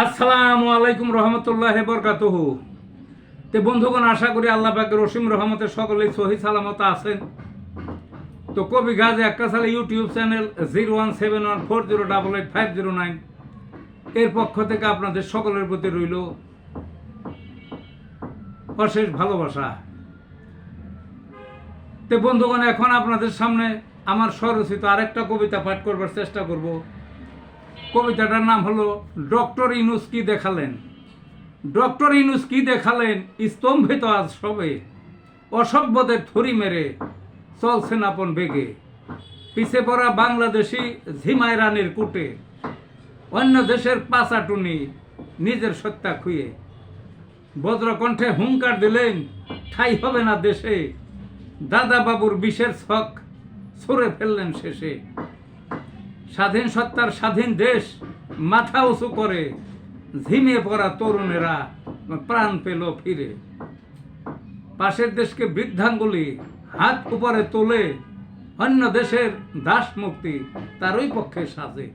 আসসালামু আলাইকুম রহমতুল্লাহ বরকাতুহ। তে বন্ধুগণ, আশা করি আল্লাহ পাকের রসিম রহমতের সকলেই সহি সালামত আছেন। তো কবি Gazi আক্কাসাল YouTube channel zero one seven one four zero double eight five zero nine এর পক্ষ থেকে আপনাদের সকলের প্রতি রইল অশেষ ভালোবাসা। তে বন্ধুগণ, এখন আপনাদের সামনে আমার স্বরচিত আরেকটা কবিতা পাঠ করবার চেষ্টা করব। কবিতাটার নাম হলো ডক্টর ইনুস কি দেখালেন? ডক্টর ইনুস কি দেখালেন? স্তম্ভিত আজ সবে। অসভ্যদের থরি মেরে চলছেন আপন বেগে। পিছে পড়া বাংলাদেশি ঝিমায় রানীর কুটে। অন্য দেশের পাচাটুনি নিজের সত্তা খুঁয়ে। বজ্রকণ্ঠে হুঙ্কার দিলেন, ঠাই হবে না দেশে। দাদা বাবুর বিষের ছক ছুঁড়ে ফেললেন শেষে। স্বাধীন সত্তার স্বাধীন দেশ মাথা উঁচু করে ঝিমিয়ে পড়া তরুণেরা প্রাণ পেল ফিরে। পাশের দেশকে বৃদ্ধাঙ্গুলি হাত উপরে তোলে, অন্য দেশের দাস মুক্তি তারই পক্ষে সাজে।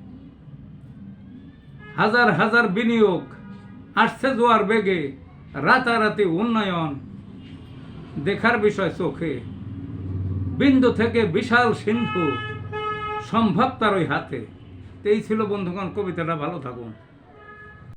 হাজার হাজার বিনিয়োগ আসছে জোয়ার বেগে, রাতারাতি উন্নয়ন দেখার বিষয় চোখে। বিন্দু থেকে বিশাল সিন্ধু সম্ভব তার ওই হাতে। এই ছিল বন্ধুগণ কবিতাটা ভালো থাকুন।